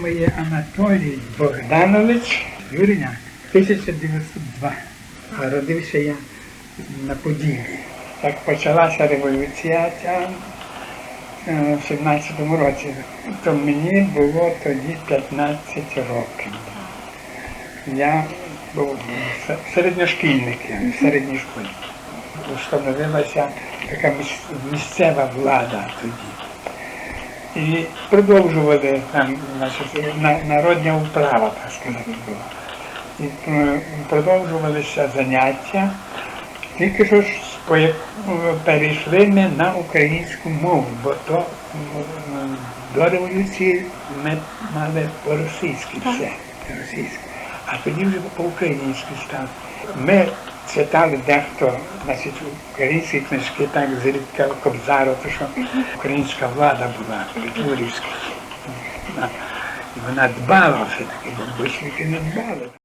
Моє Анатолій Богданович Юріняк, 1902. Народився я на Поділі. Як почалася революція е, в 17-му році, то мені було тоді 15 років. Я був в середній школі. Встановилася така місцева влада тоді. І продовжували там, значить, на- народня управа, так сказати, була. І е, продовжувалися заняття. Тільки що ж споє- перейшли ми на українську мову, бо то до революції ми мали по-російськи все. Російське. А тоді вже по-українськи стало. Ми читали дехто значить, українські книжки, так зрідка Кобзару, то що українська влада була, Петлюрівська. І вона дбала все-таки, бо більшовики не дбали.